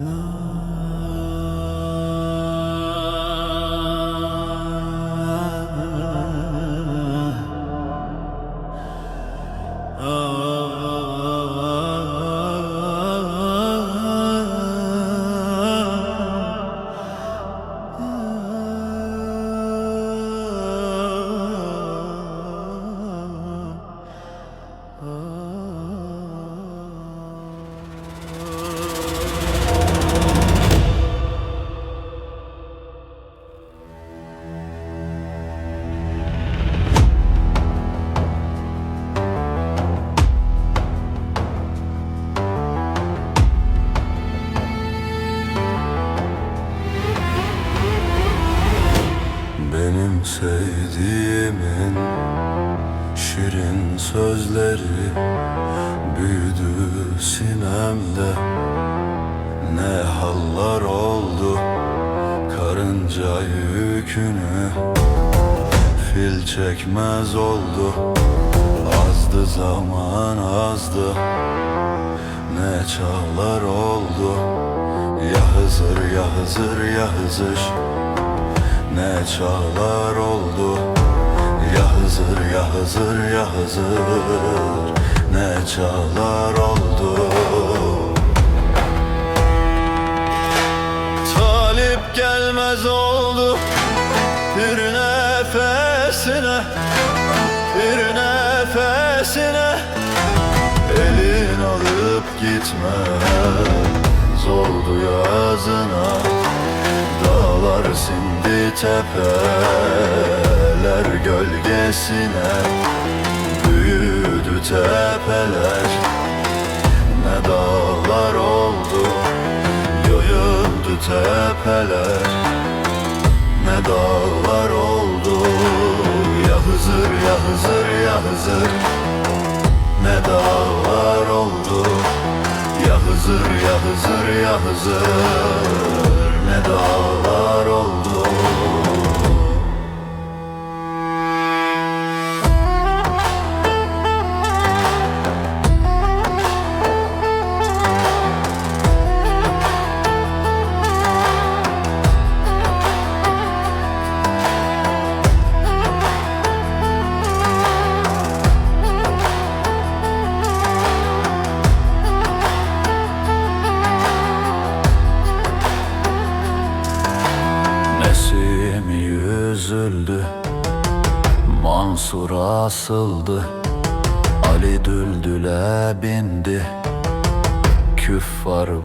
Oh. Sevdiğimin şirin sözleri büyüdü sinemde. Ne hallar oldu karınca yükünü Fil çekmez oldu. Azdı zaman azdı. Ne çağlar oldu? Ya Hızır ya Hızır ya Hızır ne çağlar oldu? Ya Hızır ya Hızır ya Hızır Ne çağlar oldu? Talip gelmez oldu Bir nefesine Bir nefesine. Elin alıp gitmez oldu yazına sindi tepeler gölgesine Büyüdü tepeler. Ne dağlar oldu Yoyuldu tepeler. Ne dağlar oldu Ya Hızır ya Hızır ya Hızır. Ne dağlar oldu Ya Hızır ya Hızır ya Hızır dağlar oldu Nesim yüzüldü Mansur asıldı. Ali Düldül'e bindi. Küffar